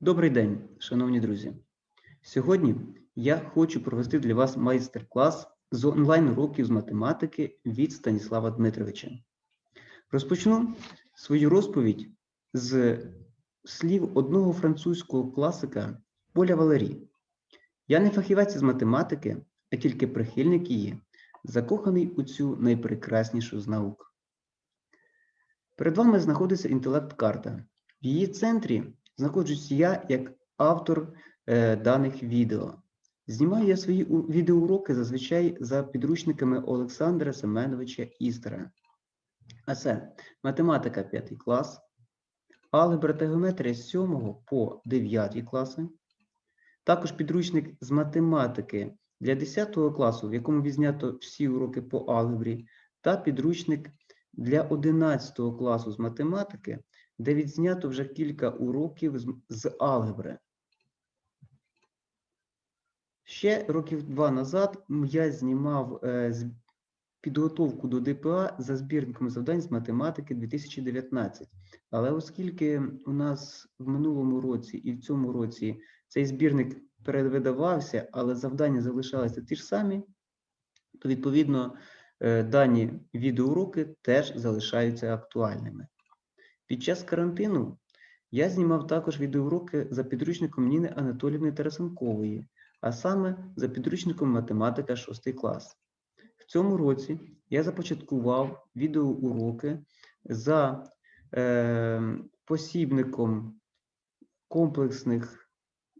Добрий день, шановні друзі. Сьогодні я хочу провести для вас майстер-клас з онлайн-уроків з математики від Станіслава Дмитровича. Розпочну свою розповідь з слів одного французького класика Поля Валері. Я не фахівець з математики, а тільки прихильник її, закоханий у цю найпрекраснішу з наук. Перед вами знаходиться інтелект-карта. В її центрі знаходжусь я як автор е, даних відео. Знімаю я свої відеоуроки зазвичай за підручниками Олександра Семеновича Істера. А це математика 5 клас, алгебра та геометрія з 7 по 9 класи, також підручник з математики для 10 класу, в якому відзнято всі уроки по алгебрі, та підручник для 11 класу з математики, де відзнято вже кілька уроків з, з алгебри. Ще років два назад я знімав е, підготовку до ДПА за збірником завдань з математики 2019. Але оскільки у нас в минулому році і в цьому році цей збірник перевидавався, але завдання залишалися ті ж самі, то відповідно е, дані відеоуроки теж залишаються актуальними. Під час карантину я знімав також відеоуроки за підручником Ніни Анатолівни Тарасенкової, а саме за підручником математика 6 клас. В цьому році я започаткував відеоуроки за е, посібником комплексних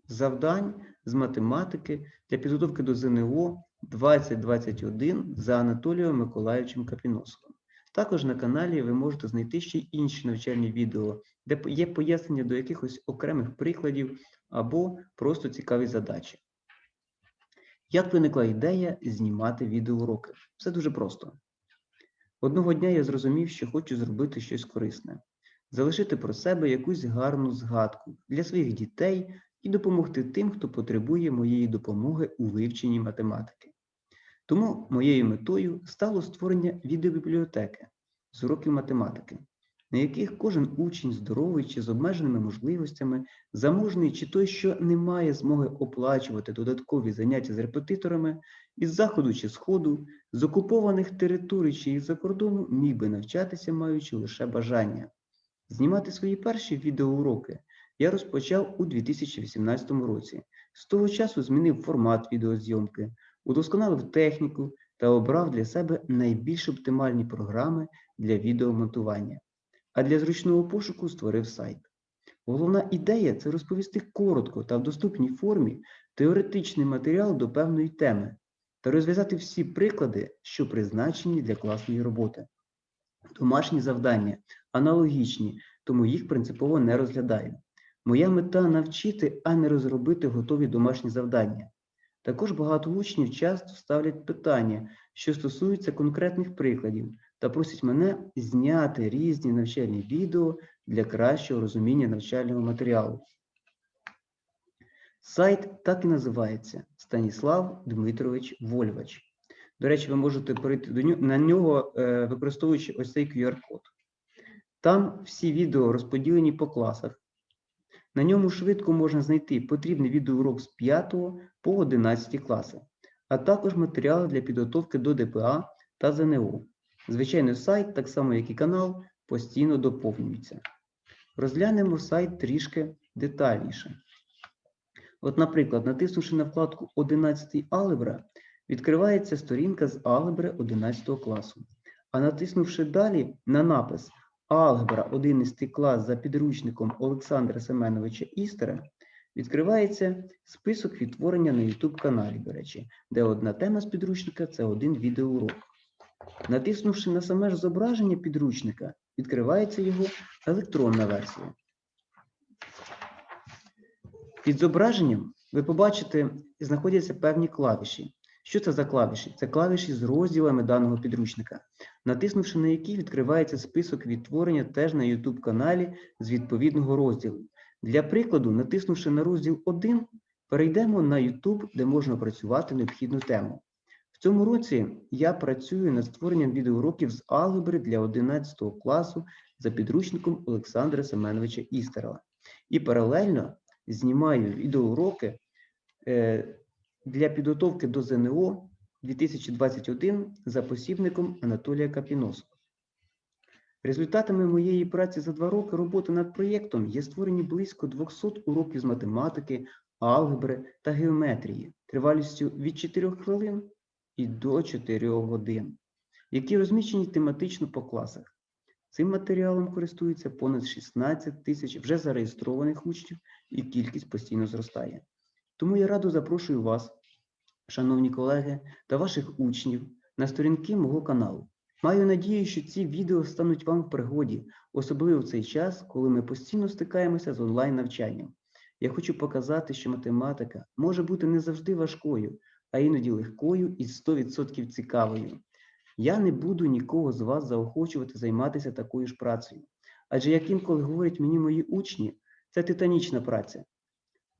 завдань з математики для підготовки до ЗНО 2021 за Анатолієм Миколаївичем Капіносовим. Також на каналі ви можете знайти ще інші навчальні відео, де є пояснення до якихось окремих прикладів або просто цікаві задачі. Як виникла ідея знімати відеоуроки? Все дуже просто. Одного дня я зрозумів, що хочу зробити щось корисне, залишити про себе якусь гарну згадку для своїх дітей і допомогти тим, хто потребує моєї допомоги у вивченні математики. Тому моєю метою стало створення відеобібліотеки з уроків математики, на яких кожен учень здоровий чи з обмеженими можливостями, заможний чи той, що не має змоги оплачувати додаткові заняття з репетиторами, із заходу чи сходу, з окупованих територій чи із-за кордону міг би навчатися, маючи лише бажання. Знімати свої перші відеоуроки я розпочав у 2018 році. З того часу змінив формат відеозйомки, удосконалив техніку та обрав для себе найбільш оптимальні програми для відеомонтування. А для зручного пошуку створив сайт. Головна ідея це розповісти коротко та в доступній формі теоретичний матеріал до певної теми та розв'язати всі приклади, що призначені для класної роботи. Домашні завдання аналогічні, тому їх принципово не розглядаю. Моя мета навчити, а не розробити готові домашні завдання. Також багато учнів часто ставлять питання, що стосуються конкретних прикладів, та просять мене зняти різні навчальні відео для кращого розуміння навчального матеріалу. Сайт так і називається Станіслав Дмитрович Вольвач. До речі, ви можете перейти до нього, на нього, е, використовуючи ось цей QR-код. Там всі відео розподілені по класах. На ньому швидко можна знайти потрібний відеоурок з 5 по 11 класи, а також матеріали для підготовки до ДПА та ЗНО. Звичайно, сайт, так само як і канал, постійно доповнюється. Розглянемо сайт трішки детальніше. От, наприклад, натиснувши на вкладку 11 алгебра, відкривається сторінка з алгебри 11 класу. А натиснувши далі на напис Алгебра 11 клас за підручником Олександра Семеновича Істера, відкривається список відтворення на YouTube каналі, до речі, де одна тема з підручника це один відеоурок. Натиснувши на саме ж зображення підручника, відкривається його електронна версія. Під зображенням ви побачите, знаходяться певні клавіші. Що це за клавіші? Це клавіші з розділами даного підручника, натиснувши на які відкривається список відтворення теж на YouTube каналі з відповідного розділу. Для прикладу, натиснувши на розділ 1, перейдемо на YouTube, де можна опрацювати необхідну тему. В цьому році я працюю над створенням відеоуроків з алгебри для 11 класу за підручником Олександра Семеновича Істерова. І паралельно знімаю відеоуроки е, для підготовки до ЗНО 2021 за посібником Анатолія Капіносова. Результатами моєї праці за два роки роботи над проєктом є створені близько 200 уроків з математики, алгебри та геометрії тривалістю від 4 хвилин і до 4 годин, які розміщені тематично по класах. Цим матеріалом користується понад 16 тисяч вже зареєстрованих учнів і кількість постійно зростає. Тому я радо запрошую вас, шановні колеги та ваших учнів, на сторінки мого каналу. Маю надію, що ці відео стануть вам в пригоді, особливо в цей час, коли ми постійно стикаємося з онлайн-навчанням. Я хочу показати, що математика може бути не завжди важкою, а іноді легкою і 100% цікавою. Я не буду нікого з вас заохочувати займатися такою ж працею. Адже, як інколи говорять мені мої учні, це титанічна праця.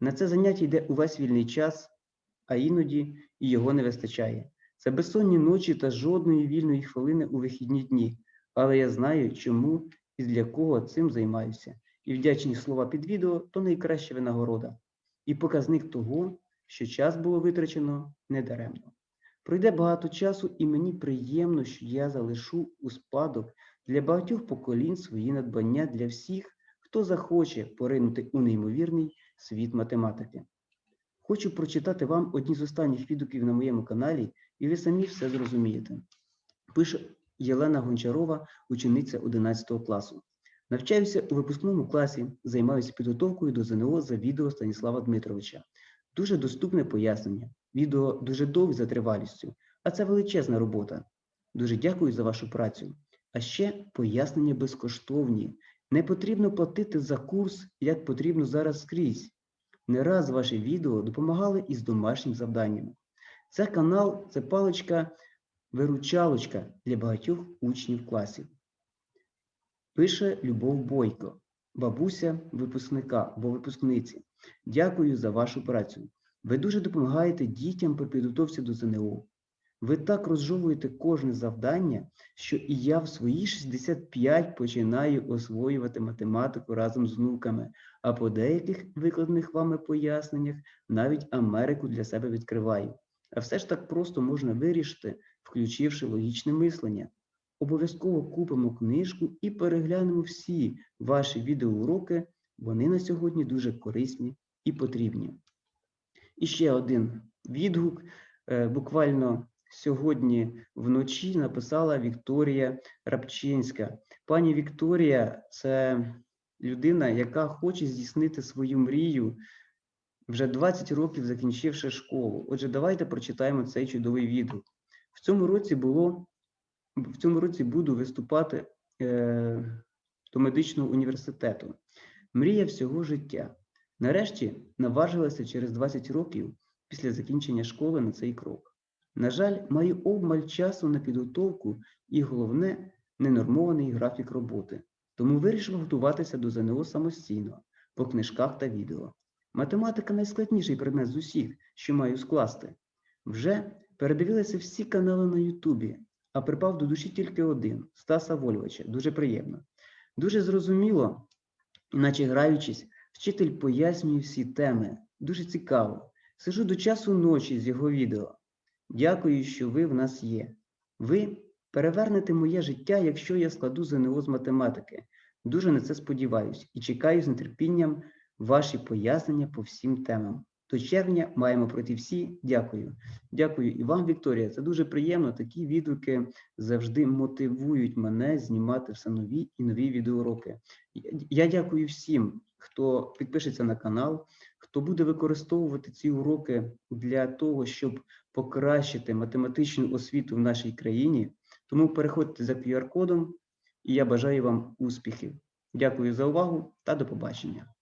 На це заняття йде увесь вільний час, а іноді і його не вистачає. Це безсонні ночі та жодної вільної хвилини у вихідні дні. Але я знаю, чому і для кого цим займаюся. І вдячні слова під відео то найкраща винагорода. І показник того, що час було витрачено недаремно. Пройде багато часу, і мені приємно, що я залишу у спадок для багатьох поколінь свої надбання для всіх, хто захоче поринути у неймовірний світ математики. Хочу прочитати вам одні з останніх відгуків на моєму каналі, і ви самі все зрозумієте. Пише Єлена Гончарова, учениця 11 класу. Навчаюся у випускному класі, займаюся підготовкою до ЗНО за відео Станіслава Дмитровича. Дуже доступне пояснення. Відео дуже довге за тривалістю, а це величезна робота. Дуже дякую за вашу працю. А ще пояснення безкоштовні. Не потрібно платити за курс, як потрібно зараз скрізь. Не раз ваші відео допомагали із домашнім завданням. Це канал, це паличка-виручалочка для багатьох учнів класів. Пише Любов Бойко, бабуся випускника або випускниці. Дякую за вашу працю. Ви дуже допомагаєте дітям при підготовці до ЗНО. Ви так розжовуєте кожне завдання, що і я в свої 65 починаю освоювати математику разом з внуками, а по деяких викладених вами поясненнях навіть Америку для себе відкриваю. А все ж так просто можна вирішити, включивши логічне мислення. Обов'язково купимо книжку і переглянемо всі ваші відеоуроки, вони на сьогодні дуже корисні і потрібні. І ще один відгук. Е, Буквально сьогодні вночі написала Вікторія Рабчинська. Пані Вікторія це людина, яка хоче здійснити свою мрію, вже 20 років закінчивши школу. Отже, давайте прочитаємо цей чудовий відгук. В цьому році було в цьому році буду виступати е, до медичного університету. Мрія всього життя. Нарешті наважилася через 20 років після закінчення школи на цей крок. На жаль, маю обмаль часу на підготовку і, головне, ненормований графік роботи. Тому вирішив готуватися до ЗНО самостійно, по книжках та відео. Математика найскладніший предмет з усіх, що маю скласти. Вже передивилися всі канали на Ютубі, а припав до душі тільки один Стаса Вольвича. Дуже приємно. Дуже зрозуміло, іначе граючись, вчитель пояснює всі теми. Дуже цікаво. Сижу до часу ночі з його відео. Дякую, що ви в нас є. Ви перевернете моє життя, якщо я складу ЗНО з математики. Дуже на це сподіваюся і чекаю з нетерпінням ваші пояснення по всім темам. До червня маємо пройти всі. Дякую. Дякую і вам, Вікторія. Це дуже приємно. Такі відгуки завжди мотивують мене знімати все нові і нові відеоуроки. Я дякую всім, хто підпишеться на канал, хто буде використовувати ці уроки для того, щоб покращити математичну освіту в нашій країні. Тому переходьте за QR-кодом, і я бажаю вам успіхів. Дякую за увагу та до побачення.